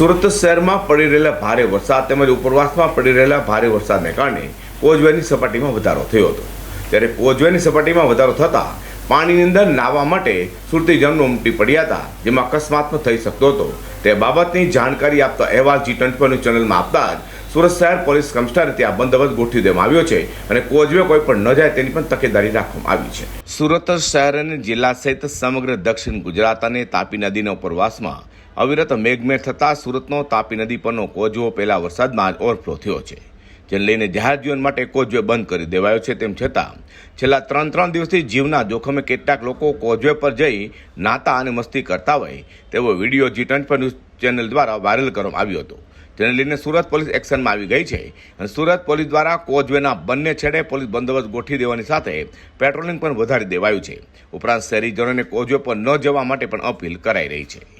સુરત શહેરમાં પડી રહેલા ભારે વરસાદ તેમજ ઉપરવાસમાં પડી રહેલા ભારે વરસાદને કારણે કોઝવેની સપાટીમાં વધારો થયો હતો. ત્યારે કોઝવેની સપાટીમાં વધારો થતાં પાણીની અંદર નાહવા માટે સુરતીજનો ઉમટી પડ્યા હતા, જેમાં અકસ્માતનો થઈ શકતો હતો. તે બાબતની જાણકારી આપતા અહેવાલ જી ટ્વેન્ટી ચેનલમાં આપતા જ સુરત શહેર પોલીસ કમિશનરે ત્યાં બંદોબસ્ત ગોઠવી દેવામાં આવ્યો છે અને કોઝવે કોઈ પણ ન જાય તેની પણ તકેદારી રાખવામાં આવી છે. સુરત શહેર અને જિલ્લા સહિત સમગ્ર દક્ષિણ ગુજરાત અને તાપી નદીના ઉપરવાસમાં અવિરત મેઘમેર થતાં સુરતનો તાપી નદી પરનો કોજવો પહેલા વરસાદમાં જ ઓવરફ્લો થયો છે, જેને લઈને જાહેર જીવન માટે કોજવે બંધ કરી દેવાયો છે. તેમ છતાં, છેલ્લા ત્રણ ત્રણ દિવસથી જીવના જોખમે કેટલાક લોકો કોજવે પર જઈ નાતા અને મસ્તી કરતા હોય, તેવો વીડિયો જી પર ન્યૂઝ ચેનલ દ્વારા વાયરલ કરવામાં આવ્યો હતો. જેને લઈને સુરત પોલીસ એક્શનમાં આવી ગઈ છે અને સુરત પોલીસ દ્વારા કોજવેના બંને છેડે પોલીસ બંદોબસ્ત ગોઠવી દેવાની સાથે પેટ્રોલિંગ પણ વધારી દેવાયું છે. ઉપરાંત શહેરીજનોને કોજવે પર ન જવા માટે પણ અપીલ કરાઈ રહી છે.